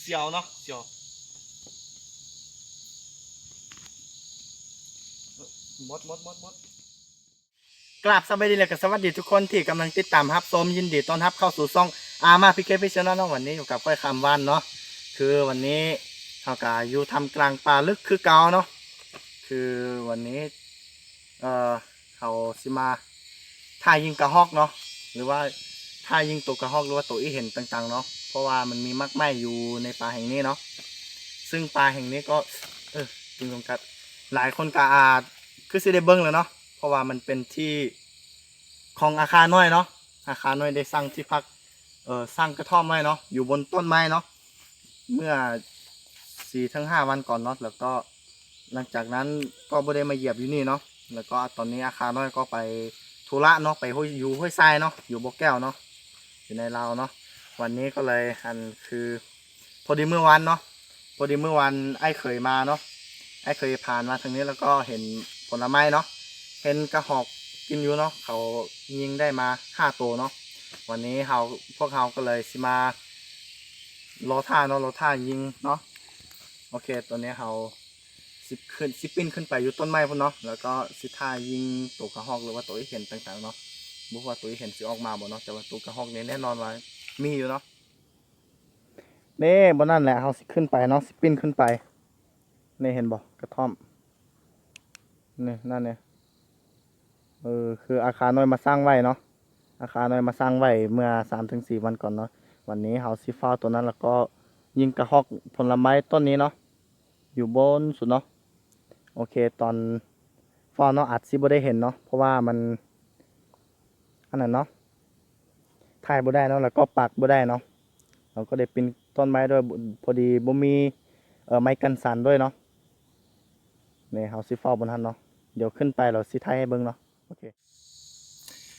เสียวเนาะเสียวมดมดมดมดกราบสวัสดีเลยกับสวัสดีทุกคนที่กำลังติดตามรับชมยินดีต้อนรับเข้าสู่ซ่องอามาพิเคพิชแนลเนาะวันนี้อยู่กับก้อยคำวันเนาะคือวันนี้เขากาอยู่ทำกลางป่าลึกคือเก่าเนาะคือวันนี้เอ่อเขาสิมาท่ายิงกระหอกเนาะหรือว่า ท่ายิงตัวกระหอกหรือว่าตัวอีเห็นต่างๆเนาะเพราะว่ามันมีมากไม้อยู่ในป่าแห่งนี้เนาะซึ่งป่าแห่งนี้ก็เออจริงๆกับหลายคนก็อาจคือสิได้เบิ้งแล้วเนาะเพราะว่ามันเป็นที่ของอาคารน้อยเนาะอาคารน้อยได้สร้างที่พักเออสร้างกระท่อมไว้เนาะอยู่บนต้นไม้เนาะเมื่อสี่ถึงห้าวันก่อนเนาะแล้วก็หลังจากนั้นก็ไม่ได้มาเหยียบอยู่นี่เนาะแล้วก็ตอนนี้อาคารน้อยก็ไปธุระเนาะไปห้วยอยู่ห้วยทรายเนาะอยู่บ่อแก้วเนาะ อยู่ในลาเนาะวันนี้ก็เลยอันคือ พอดีเมื่อวันเนาะพอดีเมื่อวันไอ้เคยมาเนาะไอ้เคยผ่านมาทางนี้แล้วก็เห็นผลไม้เนาะเห็นกระหอกกินอยู่เนาะเขายิงได้มาห้าตัวเนาะวันนี้เขาพวกเขาก็เลยสิมารอท่าเนาะรอท่ายิงเนาะโอเคตัวนี้เขาสิขึ้นสิปิ้นขึ้นไปอยู่ต้นไม้พุ่นเนาะแล้วก็สิท่ายิงตัวกระหอกหรือว่าตัวที่เห็นต่างๆเนาะ บอกว่าตัวเห็นสิออกมาบ่เนาะแต่ว่าตัวกระหอกนี้แน่นอนว่ามีอยู่เนาะนี่บนนั่นแหละเขาสิขึ้นไปเนาะสิปิ้นขึ้นไปนี่เห็นบ่กระท่อมนี่นั่นเนี่ยเออคืออาคารน้อยมาสร้างไว้เนาะอาคารน้อยมาสร้างไว้เมื่อสามถึงสี่วันก่อนเนาะวันนี้เขาสิฟ้าตัวนั้นแล้วก็ยิงกระหอกผลไม้ต้นนี้เนาะอยู่บนสุดเนาะโอเคตอนฟ้าเนาะอาจสิบ่ได้เห็นเนาะเพราะว่ามัน อันนั้นเนาะถ่ายบ่ได้เนาะแล้วก็ปักบ่ได้เนาะเราก็ได้ปีนต้นไม้ด้วยพอดีบ่มีเอ่อไม้กันสันด้วยเนาะนี่เฮาสิเฝ้าบนทันเนาะเดี๋ยวขึ้นไปเราสิถ่ายให้เบิ่งเนาะโอเค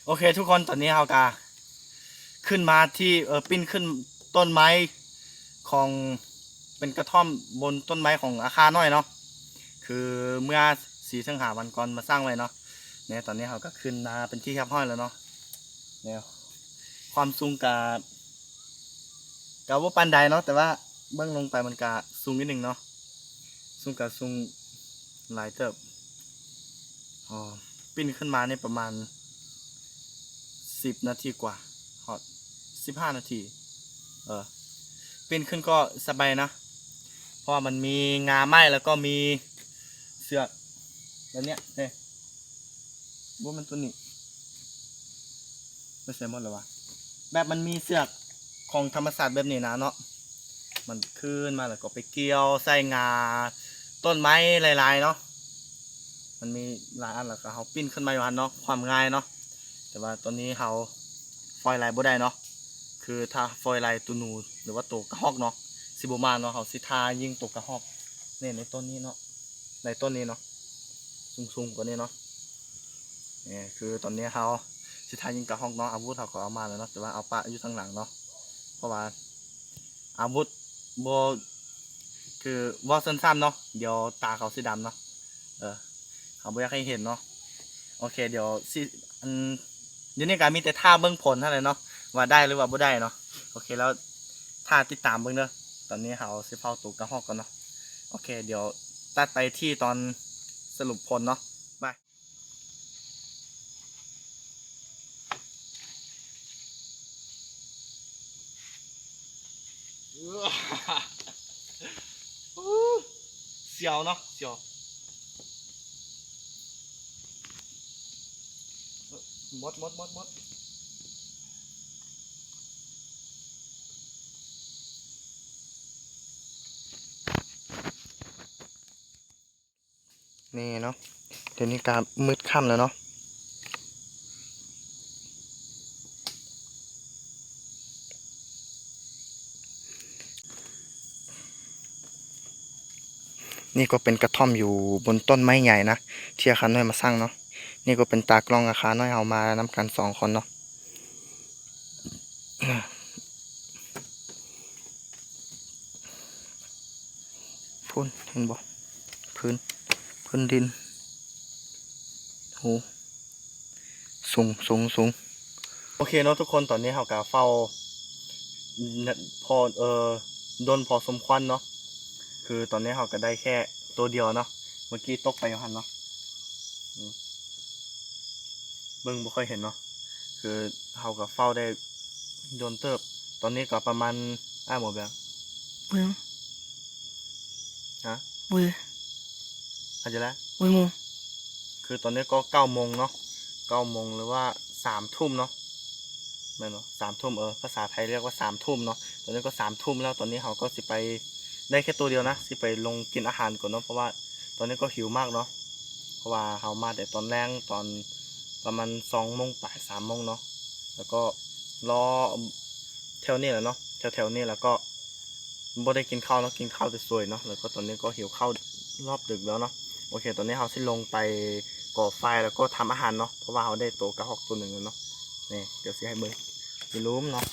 โอเค ทุกคนตอนนี้เฮากาขึ้นมาที่เออปิ้นขึ้นต้นไม้ของเป็นกระท่อมบนต้นไม้ของอาคารน้อยเนาะคือเมื่อสี่ถึงหาวันก่อนมาสร้างไว้เนาะเนี่ยตอนนี้เขาก็ขึ้นมาเป็นที่คบห้อยแล้วเนาะ เนี่ยความสูงกับกะว่าปันใดเนาะแต่ว่าเบื้องลงไปมันกะสูงนิดหนึ่งเนาะสูงกะสูงหลายเติบอ๋อปิ้นขึ้นมาเนี่ยประมาณสิบนาทีกว่าฮอตสิบห้านาทีเออปิ้นขึ้นก็สบายนะเพราะมันมีงาไหมแล้วก็มีเสือกแบบเนี้ยเนี่ยว่ามันตัวนี้ ไม่ใช่หมดเลยวะแบบมันมีเสือกของธรรมศาสตร์แบบนี้นะเนาะมันขึ้นมาแล้วก็ไปเกี่ยวใส่งา ต้นไม้หลายๆเนาะมันมีหลายอันแล้วก็เขาปิ้นขึ้นมาอยู่อันเนาะความง่ายเนาะแต่ว่าตอนนี้เขาฟอยลน์บ่ได้เนาะคือถ้าฟอยลน์ตัวหนูหรือว่าตัวกระหอกเนาะสิบมาเนาะเขาสิทายิงตัวกระหอกเนี่ยในต้นนี้เนาะในต้นนี้เนาะสูงๆกว่านี้เนาะเนี่ยคือตอนนี้เขา สิทายยิงกระหอกเนาะอาวุธเขาก็เอามาแล้วเนาะแต่ว่าเอาปะอยู่ทางหลังเนาะเพราะว่าอาวุธโบคือว่าสั้นๆเนาะเดี๋ยวตาเขาสีดำเนาะเออเขาไม่อยากให้เห็นเนาะโอเค เดี๋ยวสิอันเดี๋ยวนี้การมีแต่ท่าเบื้องผลเท่านั้นเนาะว่าได้หรือว่าบ่ได้เนาะโอเคแล้วท่าติดตามเบื้องเด้อตอนนี้เขาสิเฝ้าตูกกระหอกกันเนาะโอเค เดี๋ยวตัดไปที่ตอนสรุปผลเนาะบาย เสียวเนาะเสียวมดมดมดมดนี่เนาะเดี๋ยวนี้กามืดค่ำแล้วเนาะ นี่ก็เป็นกระท่อมอยู่บนต้นไม้ใหญ่นะที่อาคารน้อยมาสร้างเนาะนี่ก็เป็นตากล้องอาคาน้อยเอามานำกันสองคนเนาะพุ่นเห็นบ่พื้นพื้นดินโหสูงสูงสูงโอเคเนาะทุกคนตอนนี้เราก็เฝ้าพอเออโดนพอสมควรเนาะ คือตอนนี้เราก็ได้แค่ตัวเดียวเนาะเมื่อกี้ตกไปอยู่หันเนาะอืมเบิ่งบ่ค่อยเห็นเนาะคือเราก็เฝ้าได้โดนเติบ ตอนนี้ก็ประมาณอ้าหมดแล้วมือฮะมืออาจจะแล้วมือมูคือตอนนี้ก็เก้าโมงเนาะเก้าโมงหรือว่าสามทุ่มเนาะไม่เนาะสามทุ่มเออภาษาไทยเรียกว่าสามทุ่มเนาะตอนนี้ก็สามทุ่มแล้วตอนนี้เราก็สิไป ได้แค่ตัวเดียวนะสิไปลงกินอาหารก่อนเนาะเพราะว่าตอนนี้ก็หิวมากเนาะเพราะว่าเรามาแต่ตอนแรกตอนประมาณสองโมงป่ายสามโมงเนาะแล้วก็รอแถวนี้แหละเนาะแถวแถวนี้แล้วก็บ่ได้กินข้าวเนาะกินข้าวแต่สวยเนาะแล้วก็ตอนนี้ก็หิวข้าวรอบดึกแล้วเนาะโอเค ตอนนี้เราสิลงไปก่อไฟแล้วก็ทำอาหารเนาะเพราะว่าเราได้โตกระหอกตัวหนึ่งแล้วเนาะนี่เดี๋ยวสิให้เบิ่งมีรูมเนาะ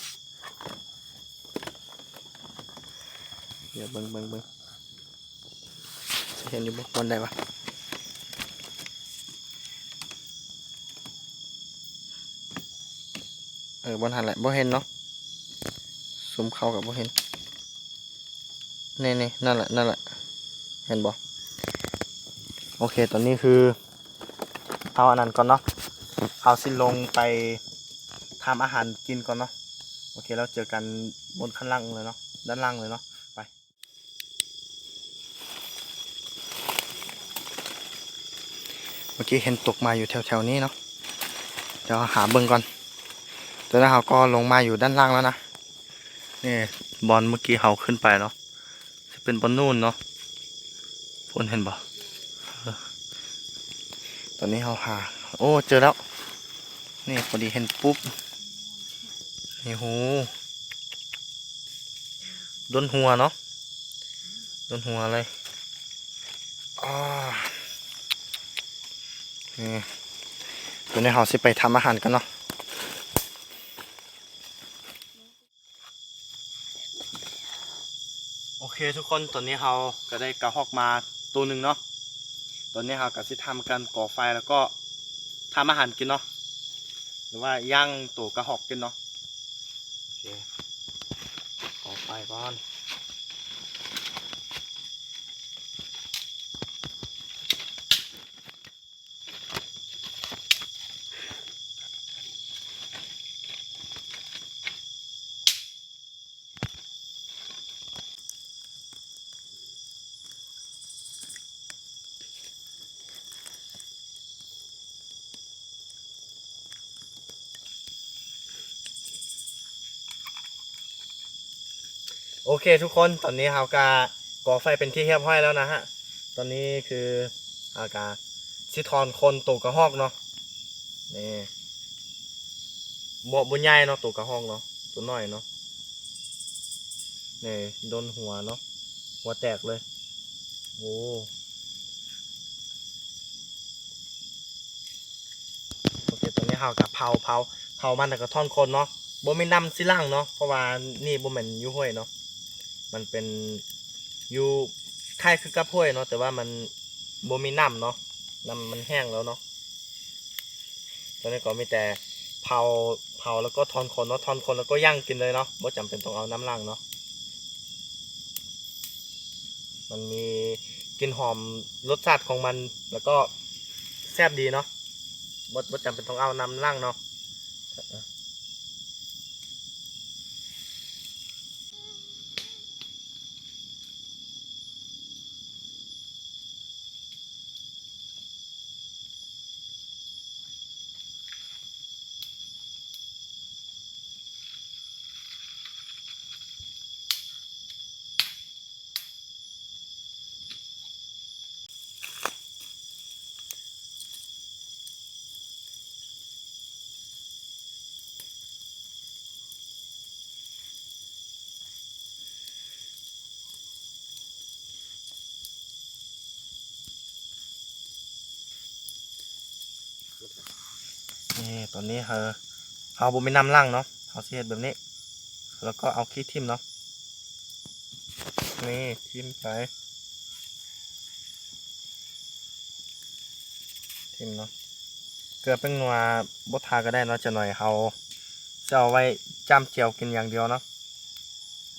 ดี๋ยวเบิ่งเบิ่งเบิ่งเห็นอยู่บ่บนได้ปะเออบนหันแหละบ่เห็นเนาะซูมเข้ากับบ่เห็นนี่นี่นั่นแหละนั่นแหละเห็นบ่โอเคตอนนี้คือ เอาอันนั้นก่อนเนาะเอาสิลงไปทำอาหารกินก่อนเนาะโอเคแล้วเจอกันบนข้างล่างเลยเนาะด้านล่างเลยเนาะ ไป เมื่อกี้เห็นตกมาอยู่แถวๆนี้เนาะเดี๋ยวหาเบิ่งก่อนตอนนี้เราก็ลงมาอยู่ด้านล่างแล้วนะนี่บอลเมื่อกี้เขาขึ้นไปเนาะจะเป็นบอลนู่นเนาะพนเห็นบ่ตอนนี้เราหา โอ้เจอแล้ว นี่พอดีเห็นปุ๊บนี่หูโดนหัวเนาะโดนหัวเลยอ่า นี่ตัวนี้เราสิไปทำอาหารกันเนาะโอเคทุกคนตอนนี้เราก็ได้กระหอกมาตัวหนึ่งเนาะตอนนี้เราก็สิทำการก่อไฟแล้วก็ทำอาหารกินเนาะหรือว่าย่างตัวกระหอกกินเนาะโอเคก่อไฟก่อน โอเคทุกคนตอนนี้เราก็ก่อไฟเป็นที่เรียบร้อยแล้วนะฮะ ตอนนี้คืออากาซิทอนคนตัวกระหอกเนาะนี่บวบุญใหญ่เนาะตัวกระหอกเนาะตัวน้อยเนาะนี่โดนหัวเนาะหัวแตกเลยโอ้โอเคตอนนี้เรากับเผาเผาเผามันแต่กระท่อนคนเนาะบ่มีน้ำสิล่างเนาะเพราะว่านี่บ่แม่นยูห้วยเนาะ มันเป็นอยู่คล้ายคือกับห้วยเนาะแต่ว่ามันบ่มีน้ำเนาะน้ำมันแห้งแล้วเนาะตอนนี้ก็มีแต่เผาเผาแล้วก็ทอนคนเนาะทอนคนแล้วก็ย่างกินเลยเนาะบ่จำเป็นต้องเอาน้ำล่างเนาะมันมีกลิ่นหอมรสชาติของมันแล้วก็แซ่บดีเนาะบ่บ่จำเป็นต้องเอาน้ำล่างเนาะ นี่ตอนนี้เฮาเอาบุมีน้ำล่างเนาะเอาสิเฮ็ดแบบนี้ แล้วก็เอาขี้ทิมเนาะนี่ทิมไปทิมเนาะเกลือเป็นนัวบดทาก็ได้เนาะจะหน่อยเฮาจะเอาไว้จ้ำเจียวกินอย่างเดียวเนาะ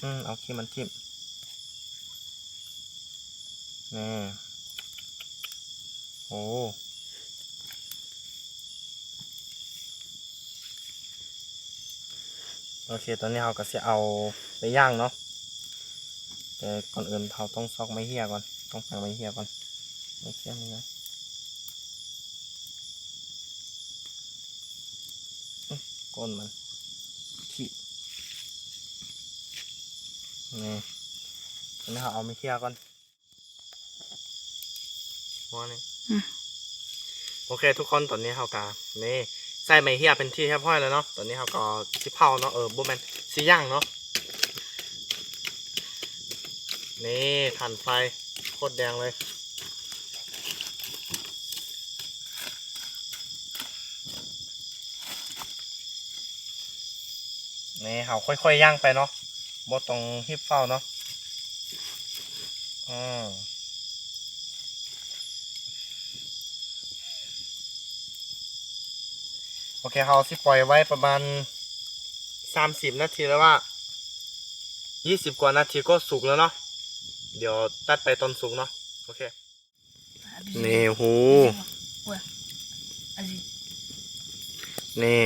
อืมเอาขี้มันทิมนี่โอ้ โอเคตอนนี้เราก็จะเอาไปย่างเนาะแต่ก่อนอื่นเราต้องซอกไม้เหี้ยก่อน ต้องฝังไม้เหี้ยก่อนไม้เหี้ยนี่นะอื้อก้นมันขี้นี่ตอนนี้เราเอาไม้เหี้ยก่อนว่านี่อืมโอเคทุกคนตอนนี้เรากานี่ ใส่ไม้เหี้ยเป็นที่เรียบร้อยแล้วเนาะ ตอนนี้เราก็สิเผาเนาะ เออบ่แมนสิย่างเนาะ นี่ถ่านไฟโคตรแดงเลย นี่เขาค่อยๆย่างไปเนาะบ่ตรงฮิบเฝ้าเนาะ อืม โอเคเขาสิปล่อยไว้ประมาณสามสิบนาทีแล้วว่ายี่สิบกว่านาทีก็สุกแล้วเนาะเดี๋ยวตัดไปตอนสุกเนาะโอเคนี่หู Ué, assim. นี่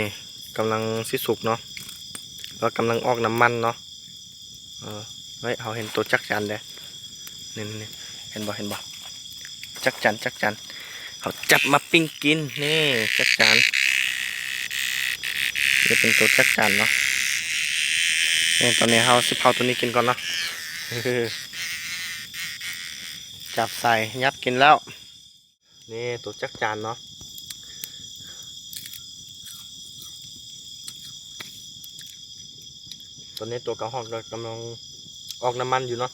กำลังสิสุกเนาะแล้วกำลังออกน้ำมันเนาะเออเฮ้ยเขาเห็นตัวจักจันเด้นี่นี่เห็นบ่เห็นบ่จักจันจักจันเขาจับมาปิ้งกินนี่จักจัน นี่เป็นตัวจักจันเนาะนี่ตอนนี้เขาสิเผาตัวนี้กินก่อนเนาะจับใส่ยับกินแล้ว นี่ตัวจักจันเนาะตอนนี้ตัวกระหอกกำลังออกน้ำมันอยู่เนาะ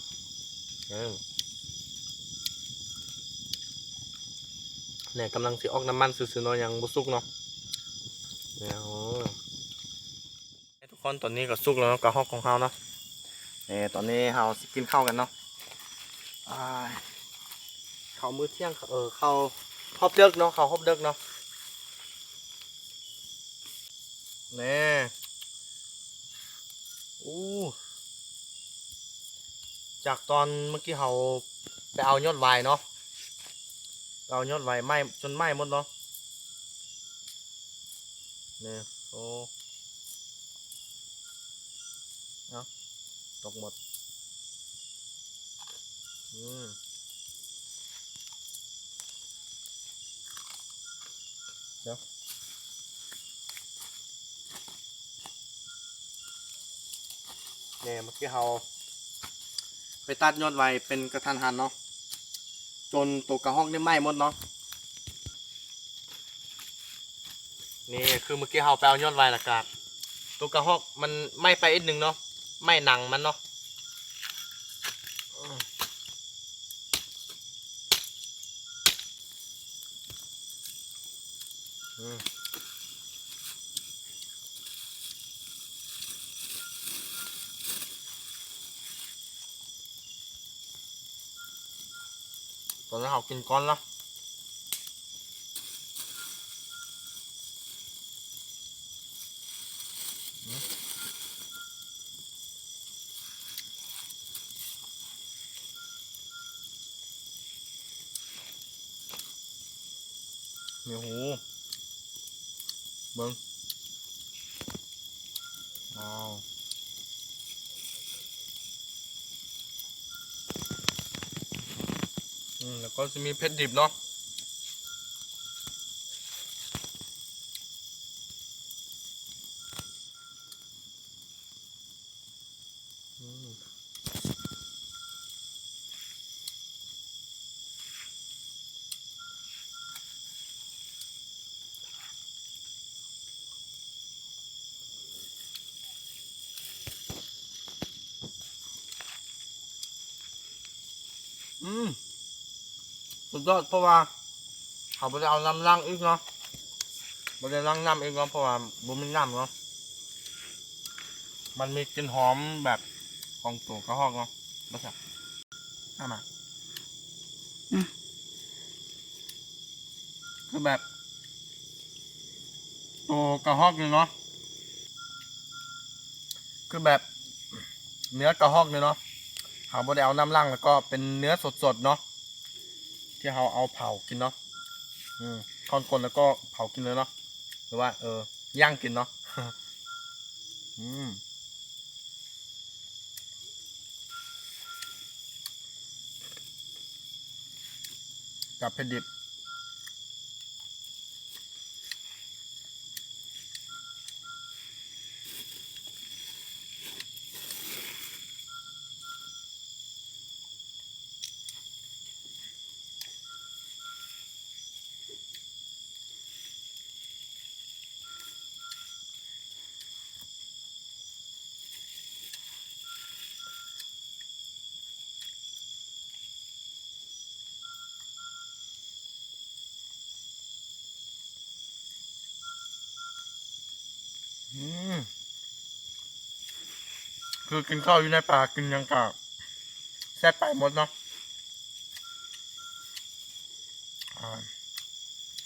เนี่ยกำลังสิออกน้ำมันซื่อๆเนาะยังบ่สุกเนาะเนี่ยโอ้ คนตอนนี้ก็สุกแล้วเนาะกระหอกของเฮาเนาะเนี่ยตอนนี้เฮาสิกินข้าวกันเนาะอ่าข้าวมื้อเที่ยงเออข้าวฮอบเดิกเนาะข้าวฮอบเดิกเนาะเนี่ยอู้จากตอนเมื่อกี้เราไปเอายอดวายเนาะไปเอายอดวายไหม้จนไหม้หมดเนาะเนี่ยโอ้เอา ตกหมด อืมเดี๋ยวเนี่ยเมื่อกี้เราไปตัดยอดไว้เป็นกระทันหันเนาะ จนตัวกระห้องได้ไหม้หมดเนาะ นี่คือเมื่อกี้เราไปเอายอดไว้ละกันตัวกระห้องมันไหม้ไปอีกหนึ่งเนาะ ไม้หนังมันเนาะตอนนี้เรากินก้อนละ มีหูเบิ้งว้าวอืมแล้วก็จะมีเพชรดิบเนาะ อืมสุดยอดเพราะว่าเขาไปเอาน้ำล้างอีกเนาะไม่ได้ล้างน้ำอีกเนาะเพราะว่าบุมีน้ำเนาะมันมีกลิ่นหอมแบบของตัวกระหอกเนาะไม่ใช่ห้ามาอืมคือแบบตัวกระหอกเนี่ยเนาะคือแบบเนื้อกระหอกเนี่ยเนาะ เขาบ่ได้เอาน้ำล่างแล้วก็เป็นเนื้อสดๆเนาะที่เขาเอาเผากินเนาะอืมทอนคนแล้วก็เผากินเลยเนาะหรือว่า เออย่างกินเนาะอืมกับเผ็ดดิบ คือกินข้าวอยู่ในป่ากินยังกะแซ่บไปหมดเนาะ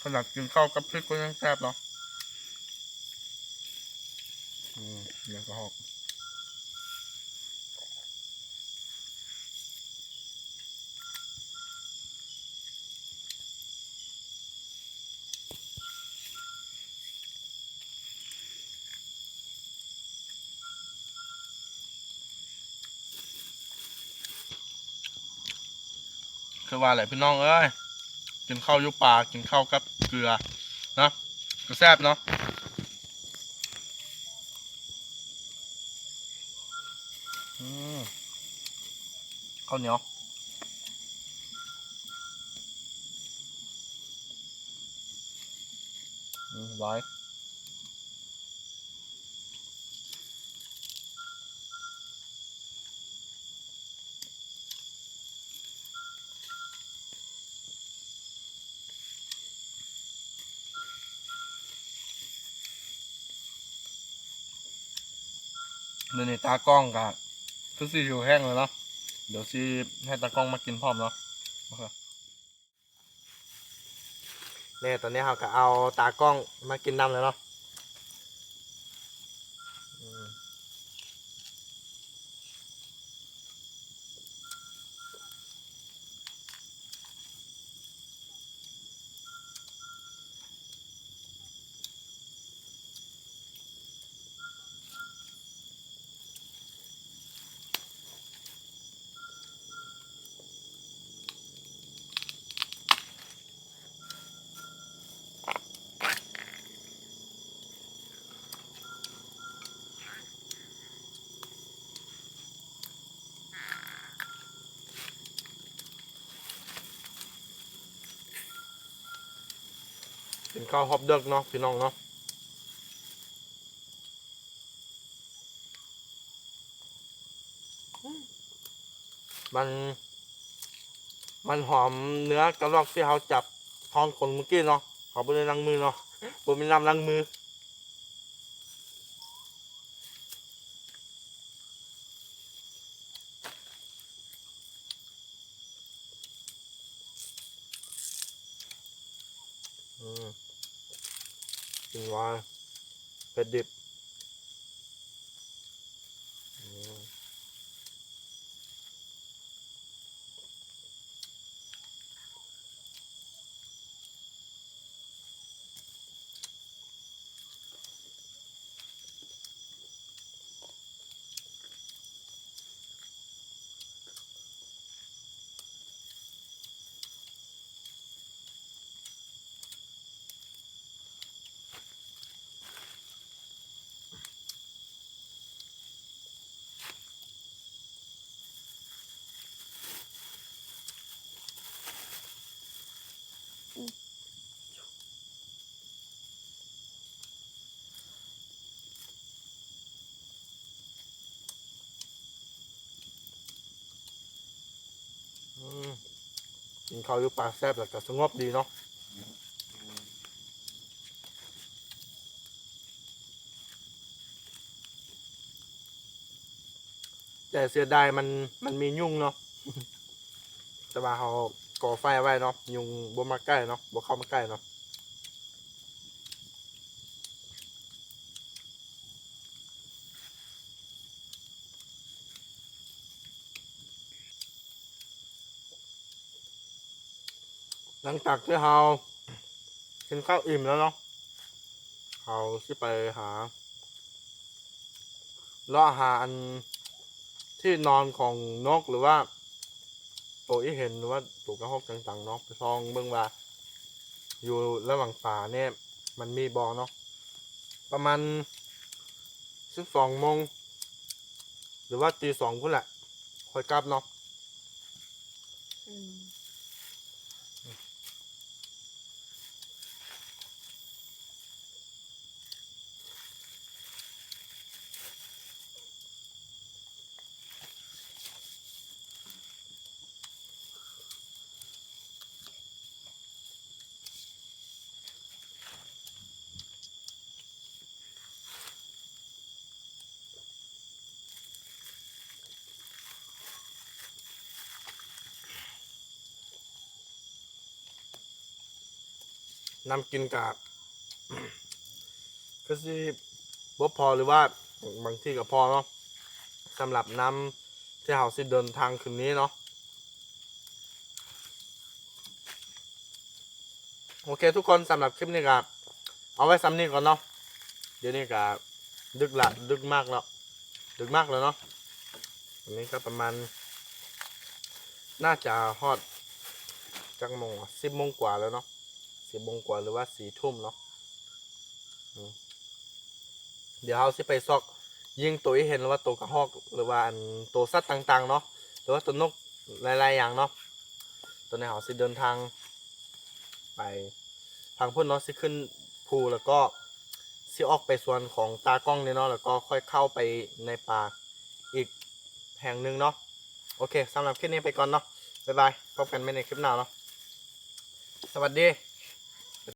ขนาดกินข้าวกับพริกก็ยังแซ่บเนาะอืมเดี๋ยวก็หอก ว่าแหละพี่น้องเอ้ยกินข้าวยุป่ากินข้าวกับเกลือนะก็แซ่บเนาะข้าวเหนียวไว้ เดี๋ยวนี้ตากล้องกับคือสิอยู่แห้งเลยเนาะเดี๋ยวซีให้ตากล้องมากินพร้อมเนาะเคเนี่ยตอนนี้เราก็เอาตากล้องมากินน้ำเลยเนาะ ก้าวฮอบเดิกเนาะพี่น้องเนาะมัน มันหอมเนื้อกระรอกที่เขาจับทอนขนเมื่อกี้เนาะขอไปเลยล้างมือเนาะผมไม่นำล้างมือมกินหวาน เข้าวอยู่ปาแซ่บแล้วก็สงบดีเนาะแต่เสียดายมันมันมียุ่งเนาะแต่ว่าเขาก่อไฟไว้เนาะยุงบ่มาใกล้เนาะบ่เข้ามาใกล้เนาะ หลังจากที่เรากินข้าวอิ่มแล้วเนาะเราสิไปหาเลาะหาอันที่นอนของนกหรือว่าตัวที่เห็นหรือว่าตัวกระหอกต่างๆเนาะไปซองเบิ่งว่า อยู่ระหว่างป่าเนี่ย มันมีบอเนาะประมาณสิบสองโมงหรือว่าตีสองพุ่นแหละคอยกลับเนาะ นำกินกับก็สิบ่พอหรือว่าบางที่ก็พอเนาะสำหรับน้ำที่เราสิเดินทางคืนนี้เนาะโอเคทุกคนสำหรับคลิปนี้ก็เอาไว้ซ้ำนี้ก่อนเนาะเดี๋ยวนี้ก็ดึกละดึกมากแล้วดึกมากแล้วเนาะวันนี้ก็ประมาณ น่าจะฮอดจักโมงสิบโมงกว่าแล้วเนาะ สิบโมงกว่าหรือว่าสี่ทุ่มเนาะเดี๋ยวเราสิไปซอก ยิงตัวที่เห็นหรือว่าตัวกระหอก หรือว่าอันตัวสัตว์ต่างๆ เนาะหรือว่าตัวนกหลายๆอย่างเนาะตัวในเขาสิเดินทาง ไปทางพุ่นเนาะสิขึ้นภูแล้วก็สิออกไปส่วนของตากล้องเนี่ยเนาะแล้วก็ค่อยเข้าไปในป่าอีกแห่งหนึ่งเนาะโอเคสำหรับคลิปนี้ไปก่อนเนาะบ๊ายบายพบกันใหม่ในคลิปหน้าเนาะสวัสดี